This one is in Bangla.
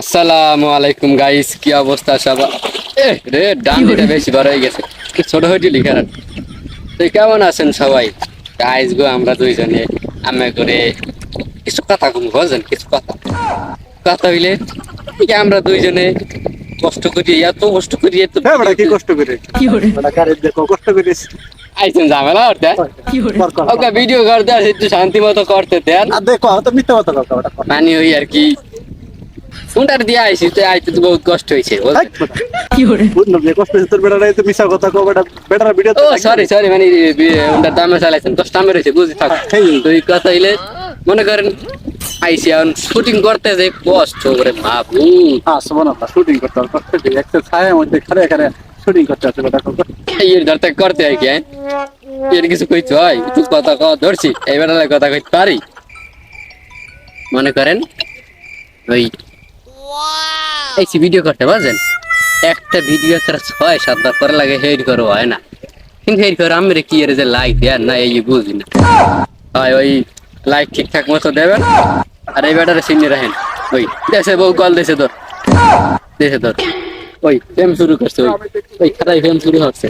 আসসালামু আলাইকুম গাইস কি অবস্থা সবার? এ রে ডান্ডিটা বেশি বড় হয়ে গেছে। ছোট হয়ে লিখে রাখ। তো কেমন আছেন সবাই? গাইস গো আমরা দুইজনে আমি করে কিছু কথা কম বুঝলেন কিছু কথা। কথা হইলে আমরা দুইজনে কষ্ট করি এত কষ্ট করি এত হ্যাঁ কি কষ্ট করে? গাড়ি দেখো কষ্ট করিস? আইছেন ঝামেলা করতে? কর কর ওকে ভিডিও করতে একটু শান্তি মতো করতে দেন। আর দেখো তো মিথ্যা কথা কর। মানে ওই আর কি কোনটার দিয়ে আইসি তো আইতে তো বহুত কষ্ট হয়েছে হাই, বুঝলেন বুঝলাম যে কষ্ট হচ্ছে তোর বেটা নাই তো মিশা কথা কো বেটা বেটার ভিডিও ও সরি সরি মানে ওটার দামে চালাইছেন দামে বুঝি থাক। এই। তো এই কথা হইলে মনে করেন আইসি এখন শুটিং করতে যে কষ্ট করে বাবু হ্যাঁ শোনো না শুটিং করতে হবে কষ্ট একটা ছায়া মধ্যে খারে খারে শুটিং করতে এর ধরতে করতে হয় কি হ্যাঁ? এর কিছু কইতে হয় তুই কথা ধরছি এইবার কথা কইতে পারি? মনে করেন ওই এই ভিডিও করতে বুঝছেন একটা ভিডিও তার ছয় সাতবার করা লাগে, হেড করো, হয় না। কিন্তু হেড করো আমি কি এর যে লাইক দেয় না, এই বুঝি না। হয় ওই লাইক ঠিকঠাক মতো দেবেন আর এই ব্যাটারে সিনে রাখেন। ওই, দেশে বউ কল দেশে তোর। দেশে তোর। ওই ফেম শুরু করছে, ওই। ওই, খাতায় ফেম শুরু হচ্ছে।